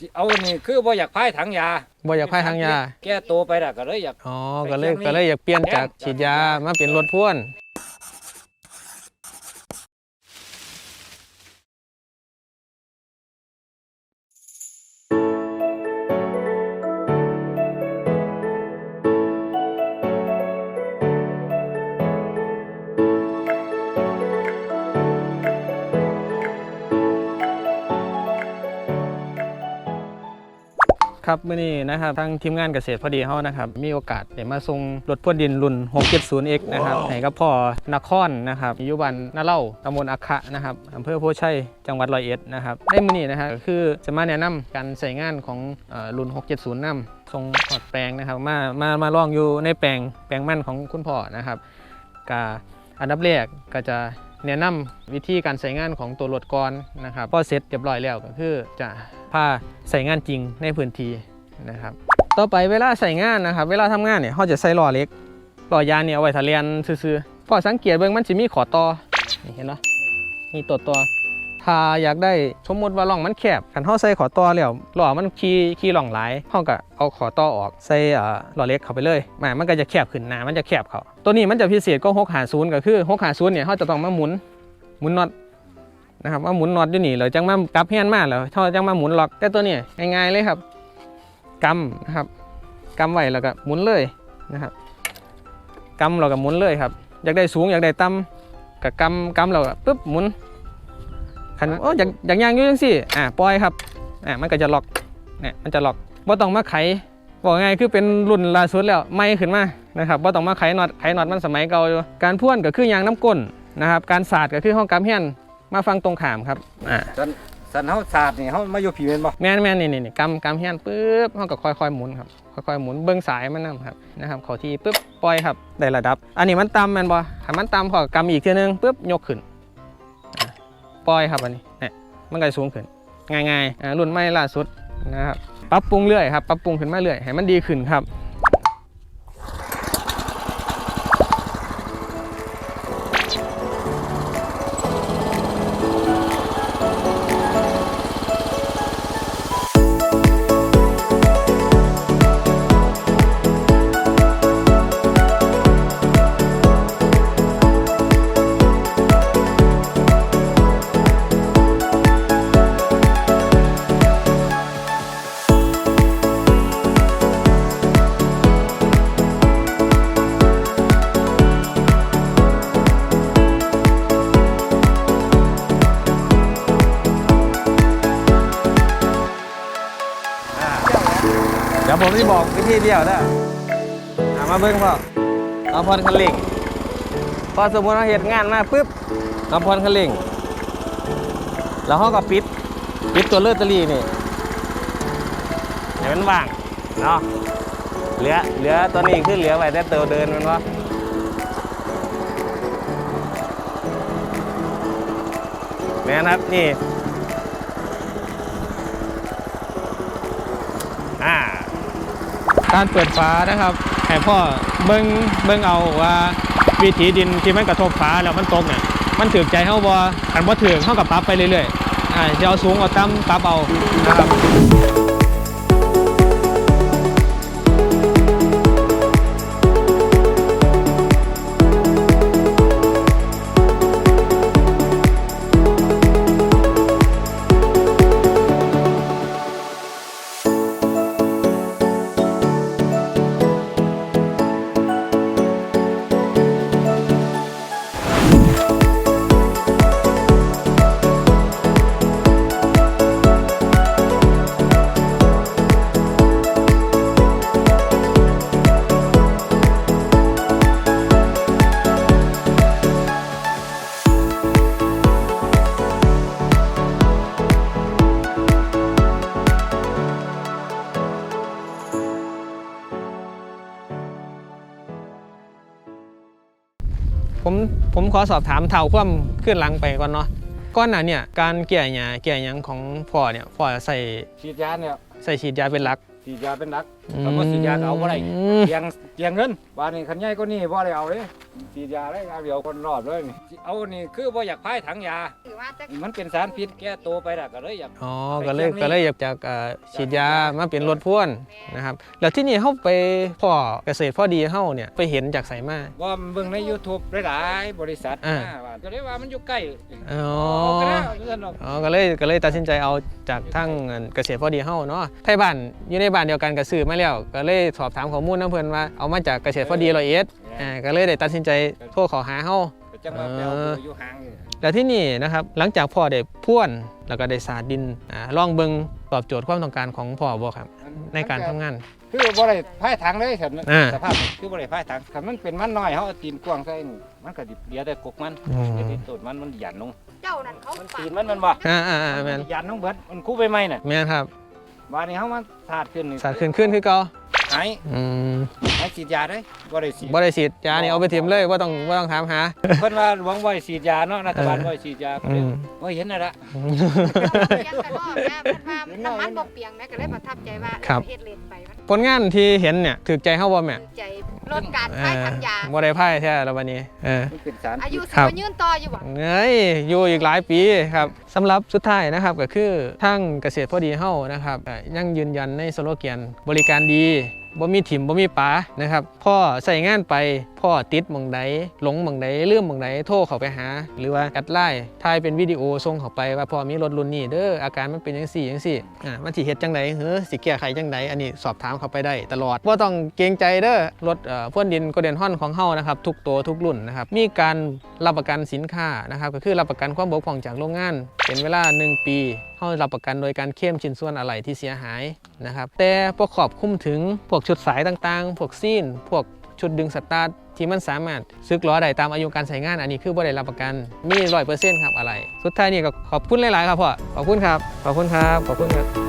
สิเอานี่คือบ่อยากพายถังยาบ่อยากพายทางยา แก้ตัวไปแล้วก็เลยอยาก อ๋อ ก็เลยก็เลยอยากเปลี่ยนจากฉีดยามาเป็นรถพ่วง ครับมื่อนี้นะครับทางทีมงานเกษตรพอดีเฮานะครับมีโอกาสได้มาส่งรถพ่วงดินรุ่น 670X นะครับให้กับพ่อนครนะครับอยู่บ้านนาเล่าตำบลอัคคะนะครับอำเภอโพชัยจังหวัดร้อยเอ็ดนะครับในมื้อนี้นะครับก็คือจะมาแนะนำการใส่งานของเอ่อรุ่น 670นำทรงพอดแปลงนะครับมามามาลองอยู่ในแปลงแปลงมั่นของคุณพ่อนะครับกาอันดับแรกก็จะ แนะนำวิธีการใส่งานของตัวรถก่อนนะครับพอเสร็จเรียบร้อยแล้วก็คือจะพาใส่งานจริงในพื้นที่นะครับ ต่อไปเวลาใส่งานนะครับ เวลาทำงานเนี่ยเขาจะใส่ล้อเล็กล้อยางเนี่ยเอาไว้ทะเลียนซื่อๆพอสังเกตเบื้องมันจะมีขอต่อนี่เห็นไหมนี่ตัวตัว ถ้าอยากได้สมมติว่าร่องมันแคบคันเขาใส่ขอต่อแล้วล้อมันขี่ขี่ร่องหลายเขาก็เอาขอต่อออกใส่เอ่อล้อเล็กเข้าไปเลยแหมมันก็จะแคบขึ้นหนามันจะแคบเขาตัวนี้มันจะพิเศษก็6หาศูนย์ก็คือ6หาศูนย์เนี่ยเขาจะต้องมาหมุนหมุนน็อตนะครับมาหมุนน็อตอยู่นี่เลยจังมากลับเฮียนมาแล้วเขาจังมาหมุนล็อกแต่ตัวนี้ง่ายๆเลยครับกำนะครับกำไว้แล้วก็หมุนเลยนะครับกำเราก็หมุนเลยครับ อยากได้สูงอยากได้ต่ำก็กำกำเราก็ปึ๊บหมุน คันโอ้อยากอยากย่างอยู่จังซี่อ่าปล่อยครับอ่ามันก็จะล็อกเนี่ยมันจะล็อกบ่ต้องมาไขบอกง่ายคือเป็นรุ่นล่าสุดแล้วไม่ขึ้นมานะครับบ่ต้องมาไขน็อตไขน็อตมันสมัยเก่าอยู่การพ่วนก็คือยางน้ำก้นนะครับการสาดก็คือห้องกำเฮียนมาฟังตรงขามครับอ่าสันสันเฮาศาสตร์นี่เฮามาอยู่ผีแม่นบ่แม่นแม่นนี่นี่นี่กำกำเฮียนปุ๊บเขาก็ค่อยๆหมุนครับค่อยๆหมุนเบิ้งสายมันนํครับนะครับเขาที่ปุ๊บปล่อยครับได้ระดับ อันนี้มันต่ำแม่นบ่ถ้ามันต่ำพอกำอีกเทีนึงปุ๊บยกขึ้นอะ ปล่อยครับอันนี้เนี่ยมันก็จะสูงขึ้น ง่ายๆอ่ารุ่นใหม่ล่าสุดนะครับปรับปรุงเรื่อยครับปรับปรุงขึ้นมาเรื่อยให้มันดีขึ้นครับ ดี๋ยวผมจะบอกวิธีเดียวนะอะมาเบิ้งพ่อเอาพรคันเร่งพอสมมติเราเหตุงานมาปุ๊บเอาพรคันเร่งแล้วเขาก็ปิดปิดตัวเลือดตอรี่นี่ให้มันว่างเนาะเหลือเหลือตัวนี้คือเหลือไว้แต่ตัวเดินมันวะนี่นะครับนี่อ่า การเปิดฟ้านะครับให้พ่อเบิ้งเบิ้งเอาว่าวิถีดินที่มันกระทบฟ้าแล้วมันตกเนี่ยมันถือใจเขาบ่คันบ่ถือเข้ากับปรับไปเรื่อยๆอ่าจะเอาสูงเอาต่ำปรับเอานะครับ ผมผมขอสอบถามเท่าความขึ้นหลังไปก่อนเนาะก้อนหน้าเนี่ยการเกี่ยหญ้าเกี่ยหยังของพ่อเนี่ยพ่อใส่ฉีดยาเนี่ยใส่ฉีดยาเป็นหลัก ฉีดยาเป็นหลัก ถ้าบ่ฉีดยาก็เอาบ่ได้อืมเตียงเตียงเงินบ้านนี้คันใหญ่กว่านี้บ่ได้เอาเด้ฉีดยาได้ยาเดียวคนรอดเลยนี่เอานี่คือบ่อยากพายถังยา ถือว่าจะมันเป็นสารพิษแก้ตัวไปแล้วก็เลยอยาก อ๋อก็เลยไปเที่ยวนี่ก็เลยอยากจะเอ่อฉีดยามาเป็นรถพ่วงนะครับแล้วที่นี่เขาไปพ่อเกษตรพ่อดีเฮาเนี่ยไปเห็นจากไสมา ว่าเบิ่งใน YouTube หลายๆบริษัทอ่า มาว่าก็เลยว่ามันอยู่ใกล้อ๋อ ก็ได้เงินหรอก อ๋อก็เลยก็เลยตัดสินใจเอาจากทั้งเกษตรพ่อดีเฮาเนาะไทยบ้านอยู่ในบ้านเดียวกันก็ซื้อมาแล้วก็เลยสอบถามข้อมูลน้ำเพิ่นว่าเอามาจากเกษตรพ่อดีร้อยเอ็ดอ่าก็เลยได้ตัดสินใจโทรขอหาเฮาก็จังว่าไปเอาเอออยู่ห่างอยู่แล้วที่นี่นะครับหลังจากพ่อได้พ่วนแล้วก็ได้สาดดินอ่าลองเบิงตอบโจทย์ความต้องการของพ่อบ่ครับ ในการทำงาน คือบ่ได้พายถังเลยครับอ่า สภาพนี่คือบ่ได้พายถังคันมันเป็นมันน้อยเฮาเอาตีนกว้างใส่นี่มันก็ดิเหลือแต่กกมันอืม เดี๋ยวที่ต้นมันมันหยันลง เจ้านั่นเขามันปาตีกนมันมันบ่ อ่าอ่าอ่าแมนหยันลงเบิดมันคู่ไปไหมน่ะแมนครับ บาดนี้เฮามันสาดขึ้นนี่สาดขึ้นขึ้นคือเก่าหายอืมหายฉีดยาได้บ่ได้ฉีดบ่ได้ฉีดยานี่เอาไปถิ่มเลยว่าต้องว่าต้องถามหา เพิ่นว่าหลวงบ่ได้ฉีดยาเนาะรัฐบาลบ่ได้ฉีดยาก็อืเลยมบ่เห็นน่ะละเปียงกันรอดแม่เพิ่นว่าน้ำมันบ่เปียงแม่ก็เลยประทับใจว่าครับ เฮ็ดเล่นไปมันผลงานที่เห็นเนี่ยถูกใจเฮาบ่แม่ถูกใจ ลดการเอใช้อทันยา บ่ได้พ่ายแท้แล้ววันนี้ เออ มันเป็นสารอาพิยุษสิครับ มายืนต่ออยู่บ่ เอ้ยอยู่อีกหลายปีครับสำหรับสุดท้ายนะครับก็คือทั้งเกษตรพอดีเฮานะครับเอ่อยังยืนยันในสโลแกนบริการดี บ่มีถิ่มบ่มีป๋านะครับพ่อใส่งานไปพ่อติดมองใดหลงมองใดลืมหมองใดโทรเขาไปหา หรือว่าแอดไลน์ถ่ายเป็นวิดีโอส่งเขาไปว่าพ่อมีรถรุ่นนี้เด้ออาการมันเป็นจังซี่จังซี่อ่ามันสิเฮ็ดจังไดเฮ้อสิแก้ไขจังไดอันนี้สอบถามเขาไปได้ตลอดบ่าต้องเกรงใจเด้อรถเอ่อพ่นดินโกลเด้นฮอนของเฮานะครับทุกตัวทุกรุ่นนะครับมีการรับประกันสินค้านะครับก็คือรับประกันความบกพร่องจากโรงงาน เป็นเวลา 1 ปีเขารับประกันโดยการเข้มชิ้นส่วนอะไหล่ที่เสียหายนะครับแต่พวกขอบคลุมถึงพวกชุดสายต่างๆ พวกซีน พวกชุดดึงสตาร์ทที่มันสามารถซึกล้อได้ตามอายุการใช้งาน อันนี้คือบ่ได้รับประกัน มีร้อยเปอร์เซ็นต์ครับอะไร สุดท้ายนี่ก็ขอบคุณหลาย ๆ ครับพ่อ ขอบคุณครับ ขอบคุณครับ ขอบคุณครับ